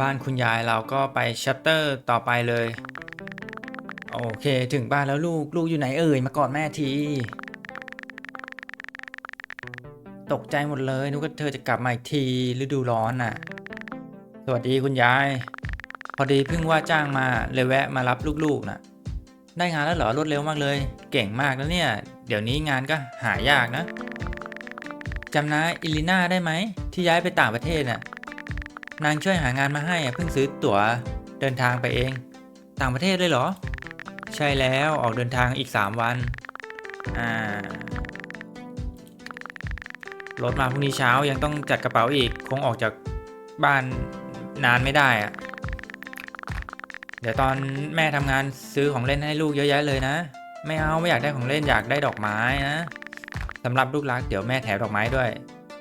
บ้านคุณยายเราก็ไปชัตเตอร์ต่อไปเลย โอเคถึงบ้านแล้วลูกลูกอยู่ไหนเอ่ยมากอดแม่ที ตกใจหมดเลยนึกว่าเธอจะกลับมาอีกทีฤดูร้อนน่ะ สวัสดีคุณยาย พอดีเพิ่งว่าจ้างมาเลยแวะมารับลูกๆน่ะ ได้งานแล้วเหรอรวดเร็วมากเลย เก่งมากแล้วเนี่ย เดี๋ยวนี้งานก็หายากนะจำนะอิลิน่าได้ไหมที่ย้ายไปต่างประเทศน่ะ นางช่วยหางานมาให้เพิ่งซื้อตั๋วเดินทางไปเอง ต่างประเทศเลยเหรอ ใช่แล้วออกเดินทางอีก 3 วัน อ่ารถมาพรุ่งนี้เช้ายังต้องจัดกระเป๋าอีก คงออกจากบ้านนานไม่ได้อะเดี๋ยวตอนแม่ทำงานซื้อของเล่นให้ลูกเยอะแยะเลยนะ ไม่เอาไม่อยากได้ของเล่นอยากได้ดอกไม้นะสำหรับลูกรักเดี๋ยวแม่แถมดอกไม้ด้วย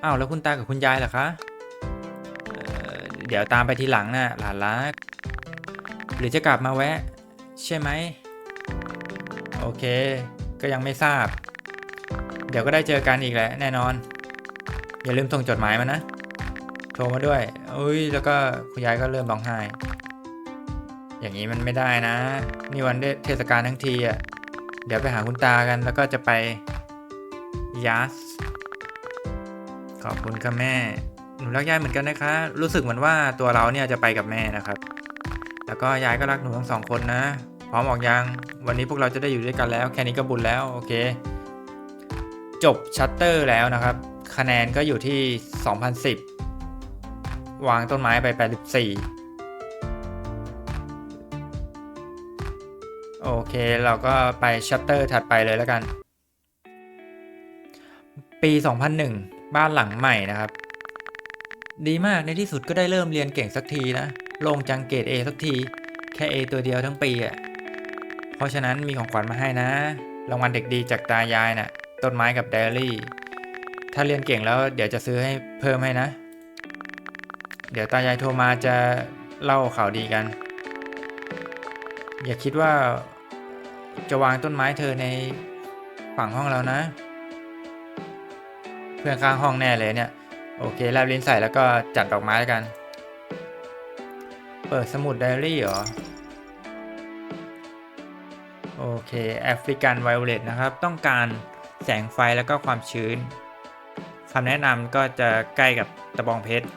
อ้าวแล้วคุณตากับคุณยายล่ะคะ เดี๋ยวตามไปทีหลังนะหลานรัก หรือจะกลับมาแวะ ใช่ไหม โอเค ก็ยังไม่ทราบ เดี๋ยวก็ได้เจอกันอีกแหละแน่นอน อย่าลืมส่งจดหมายมานะ โทรมาด้วย อุ้ยแล้วก็คุณยายก็เริ่มร้องไห้ อย่างนี้มันไม่ได้นะ นี่วันเทศกาลทั้งทีอะ เดี๋ยวไปหาคุณตากันแล้วก็จะไปยัสขอบคุณค่ะแม่ หนูรักยายเหมือนกันนะคะ รู้สึกเหมือนว่าตัวเราเนี่ยจะไปกับแม่นะครับ แล้วก็ยายก็รักหนูทั้งสองคนนะ พร้อมออกยัง วันนี้พวกเราจะได้อยู่ด้วยกันแล้ว แค่นี้ก็บุญแล้ว โอเค จบชัตเตอร์แล้วนะครับ คะแนนก็อยู่ที่ 2010 วางต้นไม้ไป 84 โอเค เราก็ไปชัตเตอร์ถัดไปเลยแล้วกัน ปี 2001 บ้านหลังใหม่นะครับ ดีมากในที่สุดก็ได้เริ่มเรียนเก่งสักทีนะ ลงจังเกรด A สักที แค่ A ตัวเดียวทั้งปีอะ่ะ เพราะฉะนั้นมีของขวัญมาให้นะ รางวัลเด็กดีจากตายายนะ่ะ ต้นไม้กับไดอารี่ ถ้าเรียนเก่งแล้วเดี๋ยวจะซื้อให้เพิ่มให้นะ เดี๋ยวตายายโทรมาจะเล่าข่าวดีกัน อย่าคิดว่าจะวางต้นไม้เธอในฝั่งห้องเรานะ เพื่อนข้างห้องแน่เลยเนี่ย โอเคแลบลิ้นใส่แล้วก็จัดดอกไม้แล้วกัน เปิดสมุดไดอารี่เหรอ โอเคแอฟริกันไวโอเลตนะครับ ต้องการแสงไฟแล้วก็ความชื้นคำแนะนำก็จะใกล้กับตะบองเพชร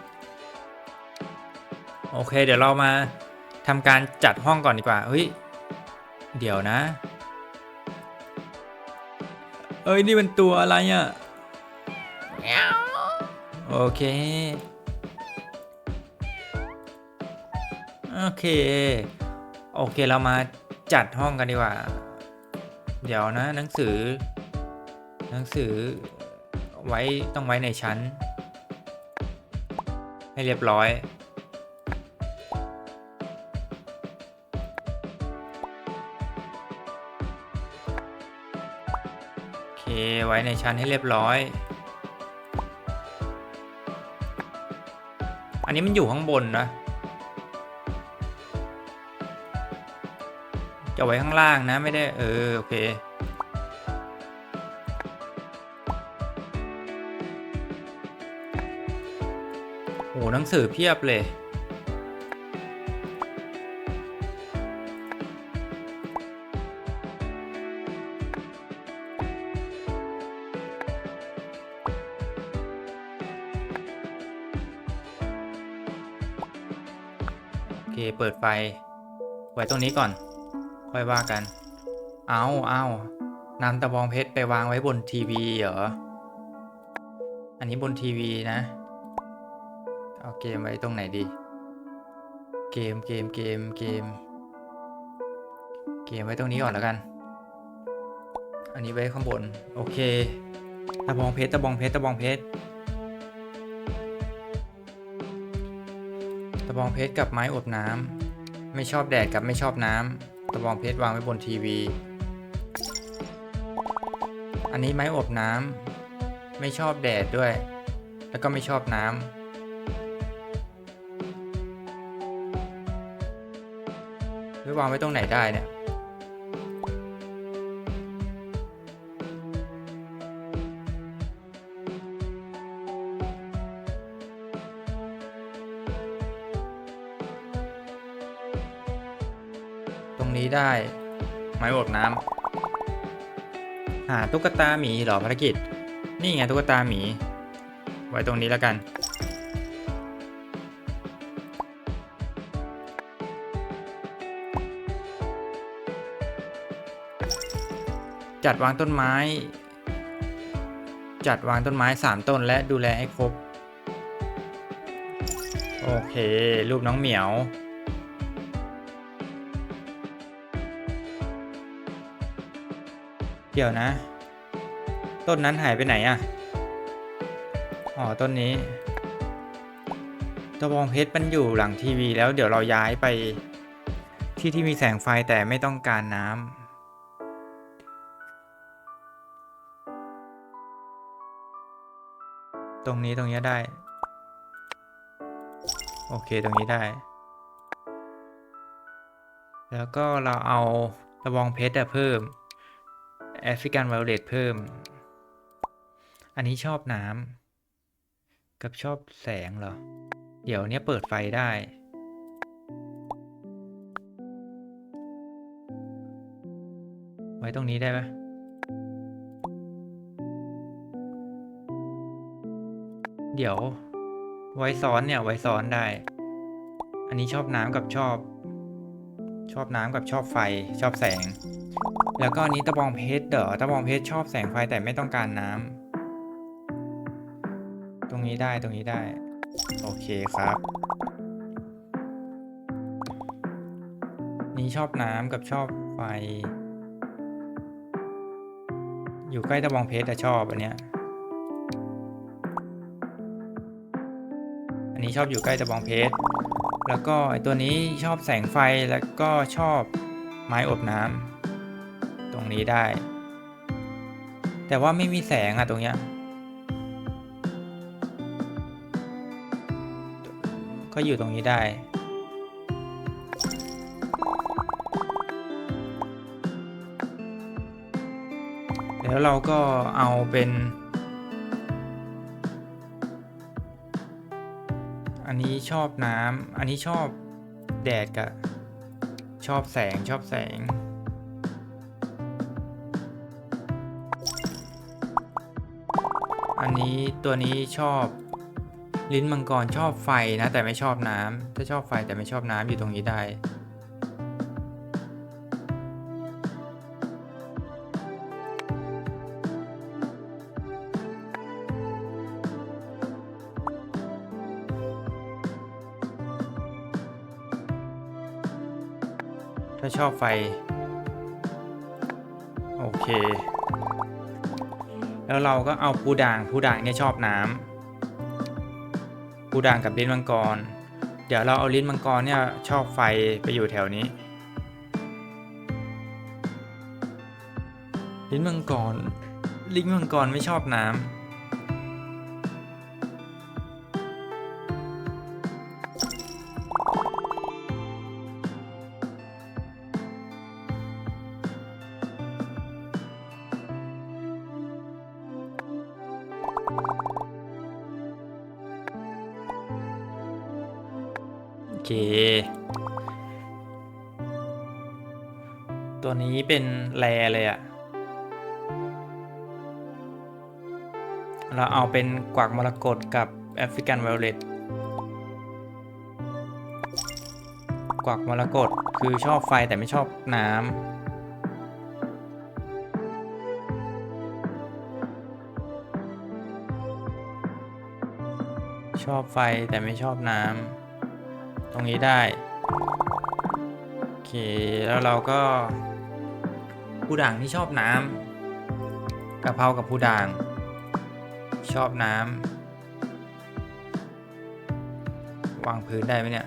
โอเค เดี๋ยวเรามาทำการจัดห้องก่อนดีกว่าเฮ้ย เดี๋ยวนะ เอ้ย นี่มันตัวอะไรอะ่ะ โอเค โอเค โอเคเรามาจัดห้องกันดีกว่า เดี๋ยวนะหนังสือ หนังสือไว้ต้องไว้ในชั้น ให้เรียบร้อยโอเคไว้ในชั้นให้เรียบร้อย อันนี้มันอยู่ข้างบนนะ จะไว้ข้างล่างนะไม่ได้ เออ โอเค โอ้หนังสือเพียบเลย เปิดไฟ ไว้ตรงนี้ก่อน ค่อยว่ากัน เอาเอานำตะบองเพชรไปวางไว้บนทีวีเหรอ อันนี้บนทีวีนะ เอาเกมไว้ตรงไหนดี เกมเกมเกมเกม เกมไว้ตรงนี้ก่อนแล้วกัน อันนี้ไว้ข้างบน โอเค ตะบองเพชรตะบองเพชรตะบองเพชร ตะบองเพชรกับไม้อบน้ำไม่ชอบแดดกับไม่ชอบน้ำตะบองเพชรวางไว้บนทีวี อันนี้ไม้อบน้ำไม่ชอบแดดด้วย แล้วก็ไม่ชอบน้ำไว้วางไว้ตรงไหนได้เนี่ย ได้ ไม้อบน้ำหาตุ๊กตาหมีเหรอภารกิจ นี่ไงตุ๊กตาหมี ไว้ตรงนี้แล้วกัน จัดวางต้นไม้ จัดวางต้นไม้ 3 ต้นและดูแลให้ครบ โอเค รูปน้องเหมียว ดี๋ยวนะ ต้นนั้นหายไปไหนอะอ๋อ ต้นนี้ตะบองเพชรมันอยู่หลังทีวีแล้วเดี๋ยวเราย้ายไป ที่ที่มีแสงไฟแต่ไม่ต้องการน้ำตรงนี้ตรงนี้ได้ โอเคตรงนี้ได้ แล้วก็เราเอาตะบองเพชรเพิ่ม แอฟริกันไวโอเลตเพิ่ม อันนี้ชอบน้ำกับชอบแสงเหรอ เดี๋ยวเนี้ยเปิดไฟได้ ไว้ตรงนี้ได้ไหมเดี๋ยว ไว้ซ้อนเนี่ย ไว้ซ้อนได้ อันนี้ชอบน้ำกับชอบ ชอบน้ำกับชอบไฟชอบแสง แล้วก็อันนี้ตะบองเพชรเด้อตะบองเพชรชอบแสงไฟแต่ไม่ต้องการน้ำตรงนี้ได้ตรงนี้ได้ โอเคครับ นี่ชอบน้ำกับชอบไฟ อยู่ใกล้ตะบองเพชรแต่ชอบอันเนี้ยอันนี้ชอบอยู่ใกล้ตะบองเพชรแล้วก็ไอตัวนี้ชอบแสงไฟแล้วก็ชอบไม้อบน้ำต รงนี้ได้ แต่ว่าไม่มีแสงอะตรงเนี้ย ก็อยู่ตรงนี้ได้ แล้วเราก็เอาเป็น อันนี้ชอบน้ำ อันนี้ชอบแดดกับชอบแสงชอบแสง นี้ตัวนี้ชอบ ลิ้นมังกรชอบไฟนะ แต่ไม่ชอบน้ำถ้าชอบไฟแต่ไม่ชอบน้ำอยู่ตรงนี้ได้ถ้าชอบไฟ โอเค แล้วเราก็เอาปูด่างปูด่างเนี่ยชอบน้ำปูด่างกับลิ้นมังกร เดี๋ยวเราเอาลิ้นมังกรเนี่ยชอบไฟไปอยู่แถวนี้ ลิ้นมังกรลิ้นมังกรไม่ชอบน้ำ เป็นแรเลยอะเราเอาเป็นกวักมรกตกับแอฟริกันไวโอเลตกวักมรกตคือชอบไฟแต่ไม่ชอบน้ำชอบไฟแต่ไม่ชอบน้ำตรงนี้ได้ โอเค แล้วเราก็ ผู้ด่างที่ชอบน้ำกะเพรากับผู้ด่าง ชอบน้ำวางพื้นได้ไหมเนี่ย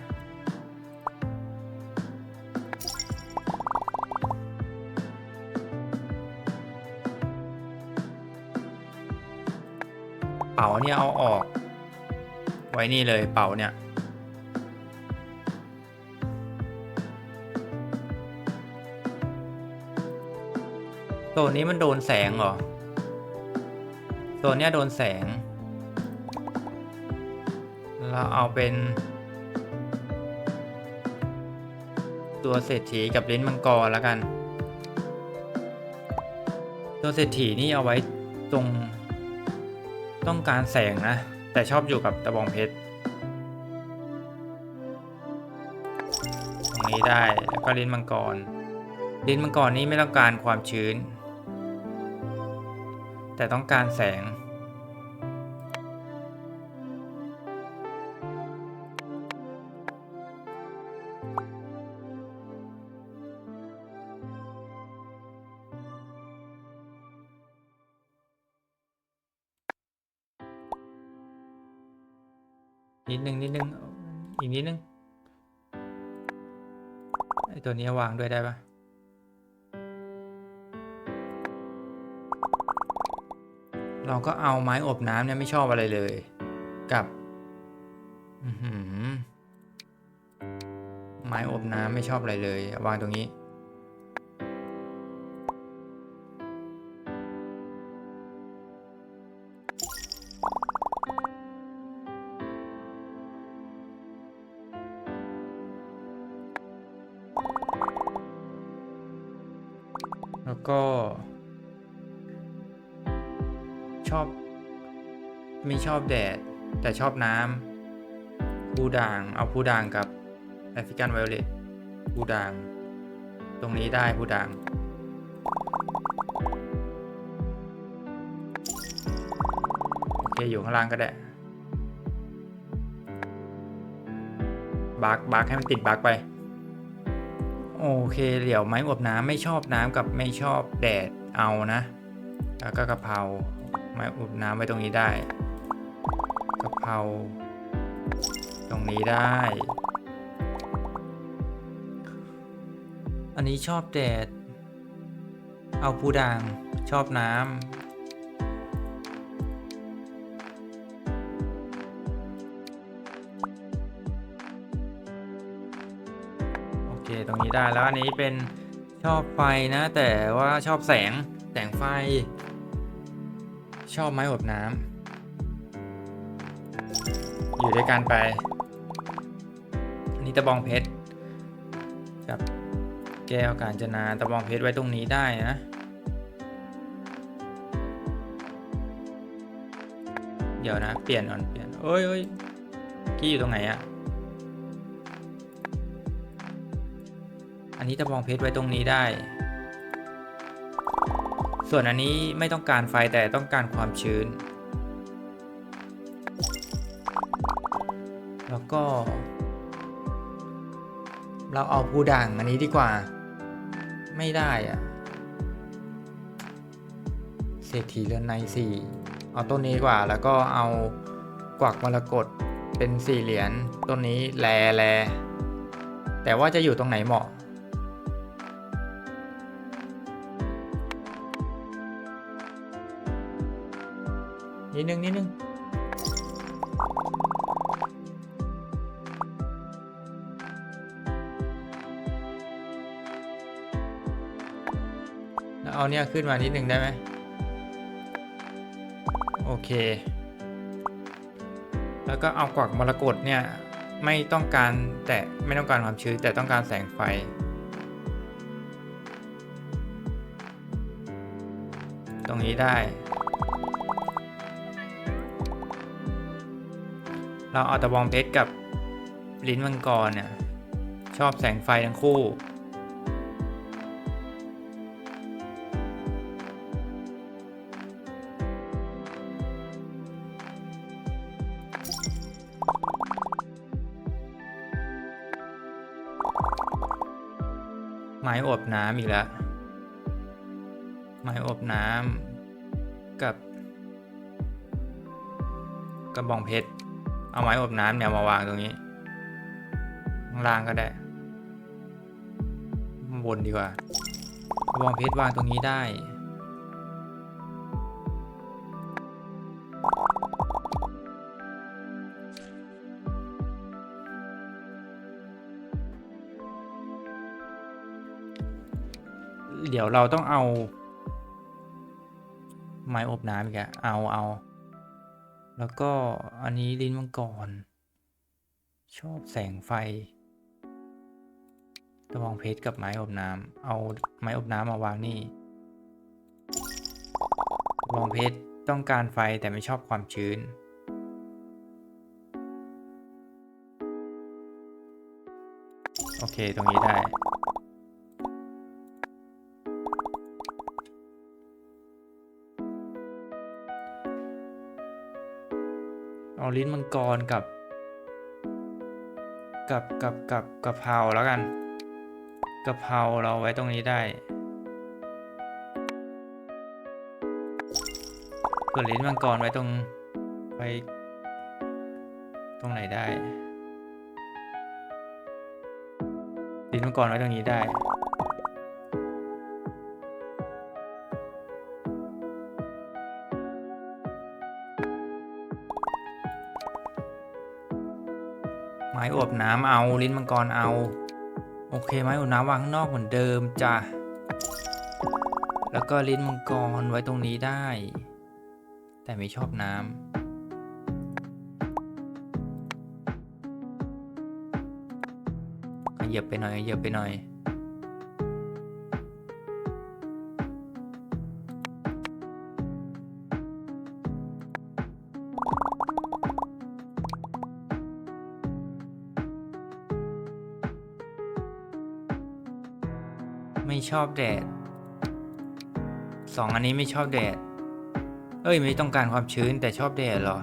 เป๋าเนี่ยเอาออก ไว้นี่เลยเป๋าเนี่ย ตัวนี้มันโดนแสงเหรอตัวเนี้ยโดนแสง เราเอาเป็น ตัวเศรษฐีกับลิ้นมังกรแล้วกัน ตัวเศรษฐีนี่เอาไว้ตรงต้องการแสงนะ แต่ชอบอยู่กับตะบองเพชรตรงนี้ได้แล้วก็ลิ้นมังกร ลิ้นมังกรนี้ไม่ต้องการความชื้น แต่ต้องการแสง นิดนึงนิดนึงอีกนิดนึงไอตัวนี้วางด้วยได้ปะ เราก็เอาไม้อบน้ำเนี่ยไม่ชอบอะไรเลย กับไม้อบน้ำไม่ชอบอะไรเลย วางตรงนี้ ชอบแดด แต่ชอบน้ำผู้ด่างเอาผู้ด่างกับแอฟริกันไวโอเลตผู้ด่าง ตรงนี้ได้ผู้ด่างโอเคอยู่ข้างล่างก็ได้บักบักให้มันติดบักไป โอเคเดี๋ยวไม้อบน้ำไม่ชอบน้ำกับไม่ชอบแดดเอานะ แล้วก็กะเพราไม้อบน้ำไว้ตรงนี้ได้ เพราตรงนี้ได้ อันนี้ชอบแดด เอาผู้ด่าง ชอบน้ำโอเคตรงนี้ได้แล้วอันนี้เป็นชอบไฟนะ แต่ว่าชอบแสงแสงไฟ ชอบไม้อบน้ำ อยู่ด้วยกันไป อันนี้ตะบองเพชรกับแก้วกาญจนาตะบองเพชรไว้ตรงนี้ได้นะ เดี๋ยวนะ เปลี่ยนก่อนเปลี่ยนโอ้ยโอ้ยกี้อยู่ตรงไหนอะอันนี้ตะบองเพชรไว้ตรงนี้ได้ ส่วนอันนี้ไม่ต้องการไฟแต่ต้องการความชื้น แล้วก็ เราเอาผู้ด่างอันนี้ดีกว่า ไม่ได้อะเศรษฐีเรือนในสี่เอาต้นนี้ดีกว่า แล้วก็เอากวักมรกตเป็นสี่เหรียญต้นนี้แลแลแต่ว่าจะอยู่ตรงไหนเหมาะนิดนึงนิดนึง เอาเนี่ยขึ้นมานิดนึงได้ไหมโอเค แล้วก็เอากวักมรกตเนี่ยไม่ต้องการแต่ไม่ต้องการความชื้นแต่ต้องการแสงไฟ ตรงนี้ได้ เราเอาตะบองเพชรกับลิ้นมังกรเนี่ยชอบแสงไฟทั้งคู่ อบน้ำอีกแล้ว ไม้อบน้ำกับกระบองเพชร เอาไม้อบน้ำเนี่ยมาวางตรงนี้ข้างล่างก็ได้บนดีกว่ากระบองเพชรวางตรงนี้ได้ เดี๋ยวเราต้องเอา ไม้อบน้ำอีกอะเอาเอาแล้วก็อันนี้ลิ้นมังกร ชอบแสงไฟตะบองเพชรกับไม้อบน้ำเอาไม้อบน้ำมาวางนี่ตะบองเพชรต้องการไฟแต่ไม่ชอบความชื้นโอเค ตรงนี้ได้ ลิ้นมังกรกับ กับกับกับกะเพราแล้วกันกะเพราเราไว้ตรงนี้ได้ส่วนลิ้นมังกรไว้ตรงไว้ตรงไหนได้ ลิ้นมังกรไว้ตรงนี้ได้ ม้อบน้ำเอาลิ้นมังกรเอา โอเคไม้อบน้ำวางข้างนอกเหมือนเดิมจ้ะแล้วก็ลิ้นมังกรไว้ตรงนี้ได้ แต่ไม่ชอบน้ำขยับไปหน่อยขยับไปหน่อย ชอบแดดสองอันนี้ไม่ชอบแดด เอ้ยไม่ต้องการความชื้นแต่ชอบแดดเหรอ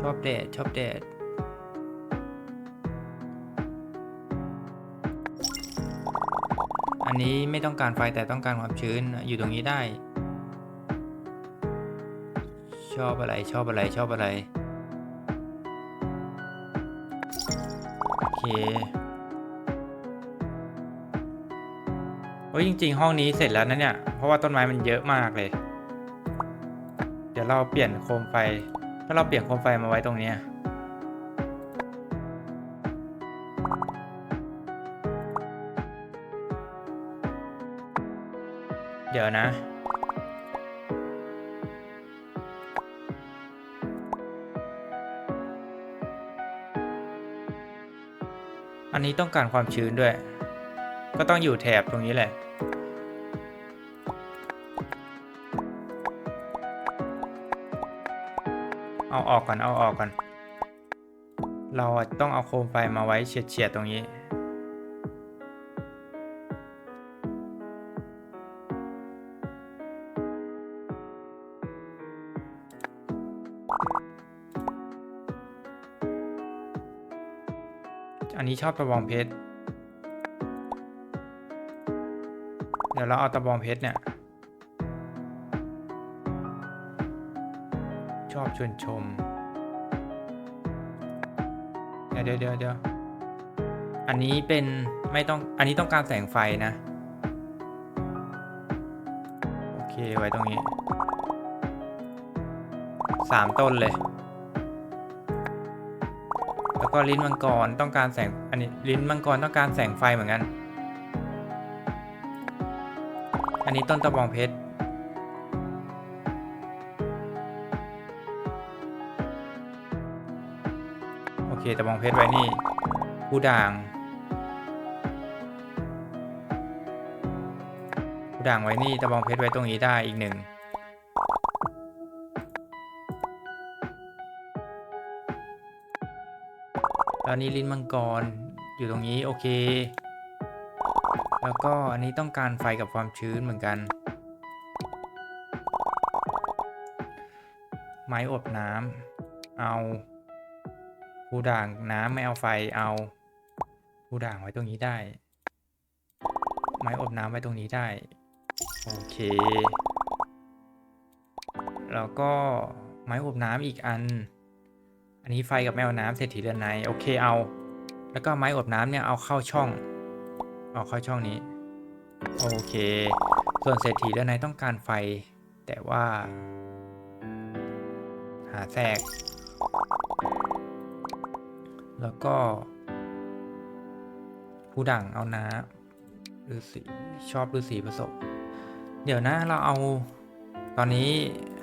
ชอบแดดชอบแดด อันนี้ไม่ต้องการไฟแต่ต้องการความชื้นอยู่ตรงนี้ได้ ชอบอะไรชอบอะไรชอบอะไร โอเค เฮ้ยจริง ๆ ห้องนี้เสร็จแล้วนะเนี่ย เพราะว่าต้นไม้มันเยอะมากเลย เดี๋ยวเราเปลี่ยนโคมไฟ ถ้าเราเปลี่ยนโคมไฟมาไว้ตรงนี้เดี๋ยวนะ อันนี้ต้องการความชื้นด้วย ก็ต้องอยู่แถบตรงนี้แหละ เอาออกก่อน เอาออกก่อน เราต้องเอาโคมไฟมาไว้เฉียดๆตรงนี้อันนี้ชอบตะบองเพชร ดี๋ยวเราเอาตะบองเพชรเนี่ย ชอบชวนชมเดี๋ยวเดี๋ยวเดี๋ยวเดี๋ยวอันนี้เป็นไม่ต้อง อันนี้ต้องการแสงไฟนะ โอเคไว้ตรงนี้สามต้นเลย แล้วก็ลิ้นมังกรต้องการแสง อันนี้ลิ้นมังกรต้องการแสงไฟเหมือนกัน นนี้ต้นตะบองเพชร โอเคตะบองเพชรไว้นี่ ผู้ด่าง ผู้ด่างไว้นี่ตะบองเพชรไว้ตรงนี้ได้อีกหนึ่งตอนนี้ลิ้นมังกรอยู่ตรงนี้ โอเค แล้วก็อันนี้ต้องการไฟกับความชื้นเหมือนกัน ไม้อบน้ำเอาผู้ด่างน้ำไม่เอาไฟเอาผู้ด่างไว้ตรงนี้ได้ ไม้อบน้ำไว้ตรงนี้ได้ โอเค แล้วก็ไม้อบน้ำอีกอัน อันนี้ไฟกับแมวน้ำเศรษฐีเรือนในโอเคเอา แล้วก็ไม้อบน้ำเนี่ยเอาเข้าช่อง เอาเข้าช่องนี้ โอเค ส่วนเศรษฐีเรือนในต้องการไฟ แต่ว่า หาแทรก แล้วก็ ผู้ดังเอาน้ำฤาษีชอบฤาษีผสมเดี๋ยวนะเราเอาตอนนี้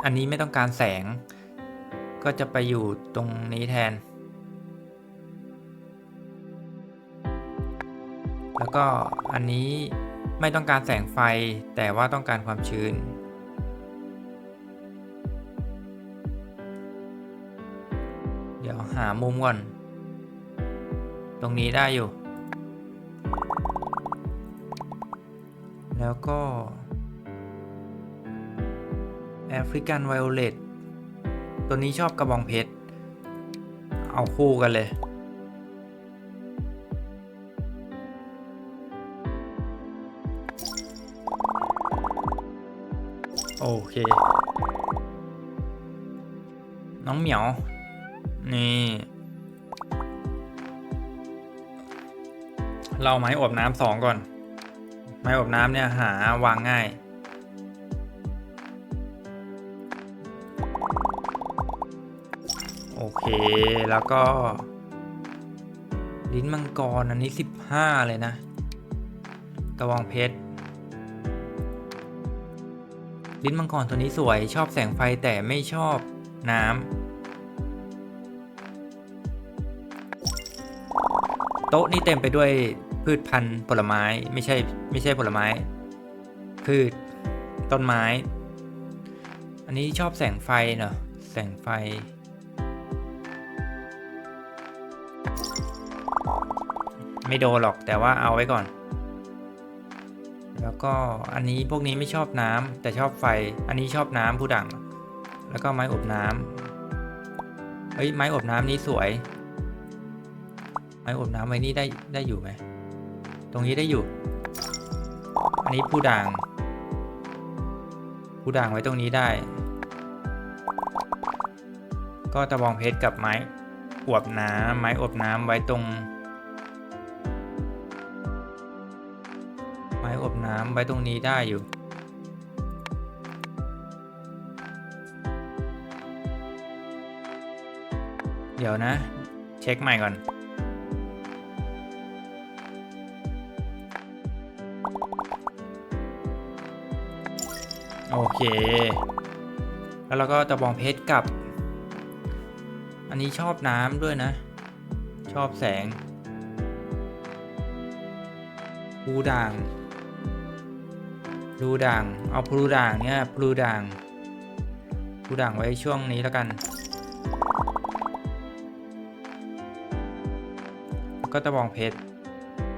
อันนี้ไม่ต้องการแสง ก็จะไปอยู่ตรงนี้แทน แล้วก็อันนี้ไม่ต้องการแสงไฟแต่ว่าต้องการความชื้น เดี๋ยวหามุมก่อน ตรงนี้ได้อยู่ แล้วก็แอฟริกันไวโอเลตตัวนี้ชอบกระบองเพชร เอาคู่กันเลย โอเค น้องเหมียว นี่ เราไม้อบน้ำสองก่อน ไม้อบน้ำเนี่ยหาวางง่าย โอเค แล้วก็ ลิ้นมังกรอันนี้สิบห้าเลยนะกระบองเพชร ลิ้นมังกรตัวนี้สวยชอบแสงไฟแต่ไม่ชอบน้ำโต๊ะนี่เต็มไปด้วยพืชพันธุ์ผลไม้ไม่ใช่ไม่ใช่ผลไม้ พืชต้นไม้ อันนี้ชอบแสงไฟเนอะแสงไฟ ไม่โดนหรอกแต่ว่าเอาไว้ก่อน แล้วก็อันนี้พวกนี้ไม่ชอบน้ำแต่ชอบไฟ อันนี้ชอบน้ำผู้ดัง แล้วก็ไม้อบน้ำเฮ้ยไม้อบน้ำนี้สวย ไม้อบน้ำไว้นี่ได้ได้อยู่ไหมตรงนี้ได้อยู่ อันนี้ผู้ด่าง ผู้ด่างไว้ตรงนี้ได้ ก็ตะบองเพชรกับไม้อวบน้ำไม้อบน้ำไว้ตรง ว้ตรงนี้ได้อยู่ เดี๋ยวนะ เช็คใหม่ก่อน โอเค แล้วเราก็ตะบองเพชรกับ อันนี้ชอบน้ำด้วยนะ ชอบแสงพลูด่าง พลูด่าง เอาพลูด่างเนี่ยพลูด่างพลูด่างไว้ช่วงนี้แล้วกัน ก็ตะบองเพชร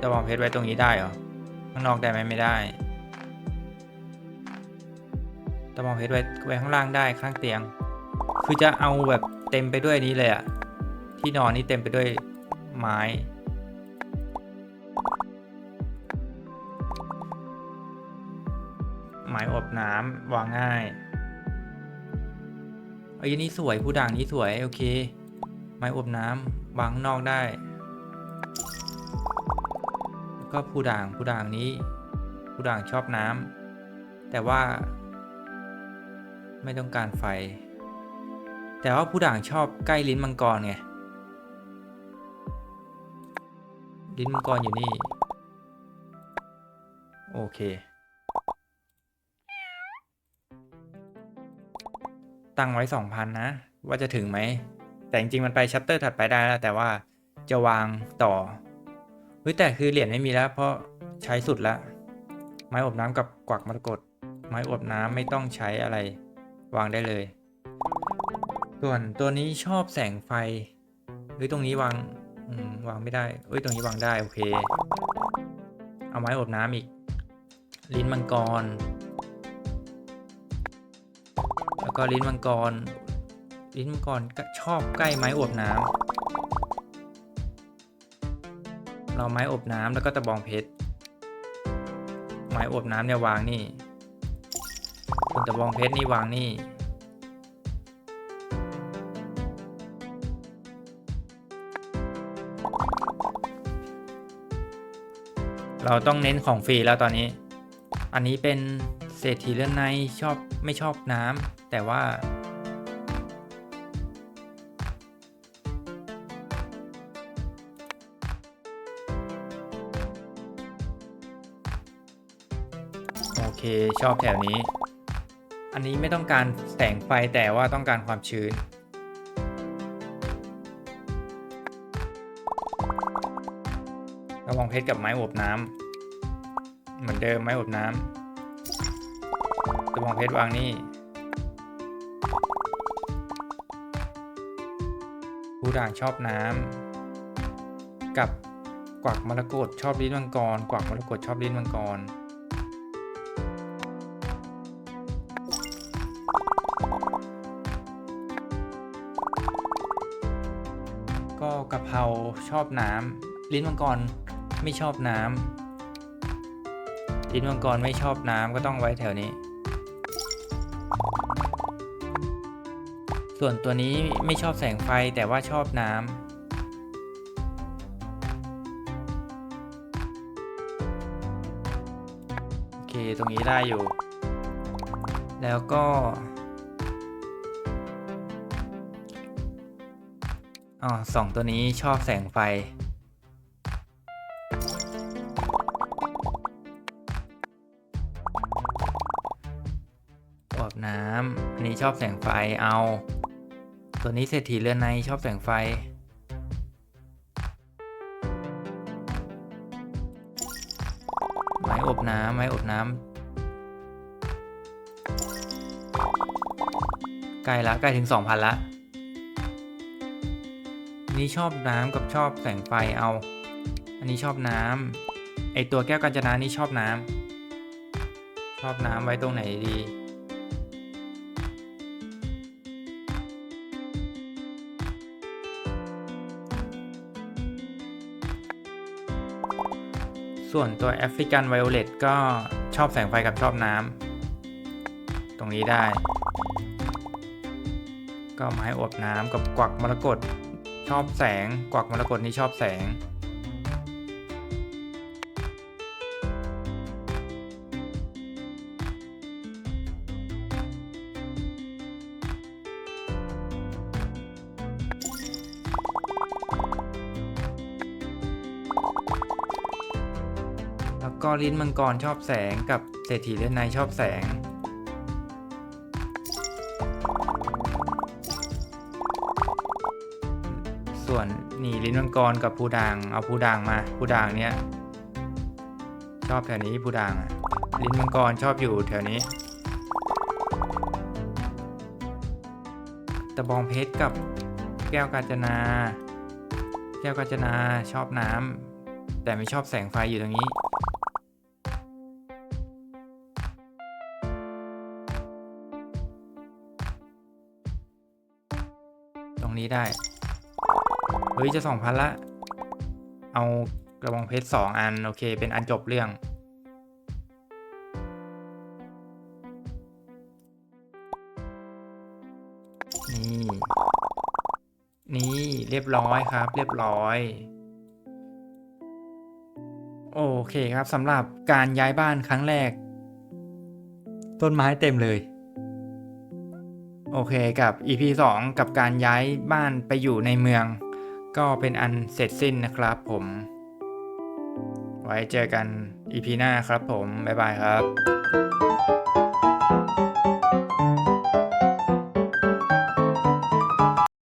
ตะบองเพชรไว้ตรงนี้ได้เหรอ ข้างนอกได้ไหมไม่ได้ ตะบองเพชรไว้ไว้ข้างล่างได้ข้างเตียง คือจะเอาแบบเต็มไปด้วยนี้เลยอะที่นอนนี่เต็มไปด้วยไม้ น้ำวางง่ายเอ้ยนี่สวยผู้ด่างนี้สวยโอเค ไม้อบน้ำวางข้างนอกได้ แล้วก็ผู้ด่างผู้ด่างนี้ ผู้ด่างชอบน้ำแต่ว่า ไม่ต้องการไฟ แต่ว่าผู้ด่างชอบใกล้ลิ้นมังกรไงลิ้นมังกรอยู่นี่ โอเค ตั้งไว้สองพันนะ ว่าจะถึงไหม แต่จริงๆ มันไปชัปเตอร์ถัดไปได้แล้ว แต่ว่าจะวางต่อเฮ้ยแต่คือเหรียญไม่มีแล้ว เพราะใช้สุดแล้วไม้อบน้ำกับกวักมรกตไม้อบน้ำไม่ต้องใช้อะไร วางได้เลย ส่วนตัวนี้ชอบแสงไฟเฮ้ยตรงนี้วางวางไม่ได้เอ้ยตรงนี้วางได้โอเค เอาไม้อบน้ำอีก ลิ้นมังกร ก็ลิ้นมังกร ลิ้นมังกรก็ชอบใกล้ไม้อบน้ำเราไม้อบน้ำแล้วก็ตะบองเพชร ไม้อบน้ำเนี่ยวางนี่ส่วนตะบองเพชรนี่วางนี่ เราต้องเน้นของฟรีแล้วตอนนี้ อันนี้เป็น เศรษฐีเลื่อนในชอบไม่ชอบน้ำแต่ว่าโอเคชอบแถวนี้ อันนี้ไม่ต้องการแสงไฟแต่ว่าต้องการความชื้น ระบองเพชรกับไม้อบน้ำเหมือนเดิมไม้อบน้ำ กระบองเพชรวางนี่ผู้ด่างชอบน้ำกับกวักมรกตชอบลิ้นมังกร กวักมรกตชอบลิ้นมังกรก็กะเพราชอบน้ำลิ้นมังกรไม่ชอบน้ำลิ้นมังกรไม่ชอบน้ำก็ต้องไว้แถวนี้ ส่วนตัวนี้ไม่ชอบแสงไฟแต่ว่าชอบน้ำโอเคตรงนี้ได้อยู่ แล้วก็ อ๋อสองตัวนี้ชอบแสงไฟออบน้ำอันนี้ชอบแสงไฟเอา ตัวนี้เศรษฐีเรือนในชอบแสงไฟ ไม้อบน้ำไม้อบน้ำใกล้ละใกล้ถึง 2,000 ละอันนี้ชอบน้ำกับชอบแสงไฟเอา อันนี้ชอบน้ำไอตัวแก้วกัญจนานี่ชอบน้ำชอบน้ำไว้ตรงไหนดี ส่วนตัวแอฟริกันไวโอเลตก็ชอบแสงไฟกับชอบน้ำตรงนี้ได้ ก็ไม้อบน้ำกับกวักมรกตชอบแสงกวักมรกตนี่ชอบแสง ก็ลิ้นมังกรชอบแสงกับเศรษฐีเลือนในชอบแสง ส่วนนี่ลิ้นมังกรกับผู้ด่างเอาผู้ด่างมาผู้ด่างเนี้ยชอบแถวนี้ผู้ด่างอะลิ้นมังกรชอบอยู่แถวนี้ตะบองเพชรกับแก้วกาญจนา แก้วกาญจนาชอบน้ำแต่ไม่ชอบแสงไฟอยู่ตรงนี้ ได้ เฮ้ย จะสองพันละ เอากระบองเพชรสองอัน โอเค เป็นอันจบเรื่อง นี่ นี่เรียบร้อยครับ เรียบร้อยโอเคครับสำหรับการย้ายบ้านครั้งแรก ต้นไม้เต็มเลย โอเคกับ EP 2 กับการย้ายบ้านไปอยู่ในเมือง ก็เป็นอันเสร็จสิ้นนะครับผม ไว้เจอกัน EP หน้าครับผม บ๊ายบายครับ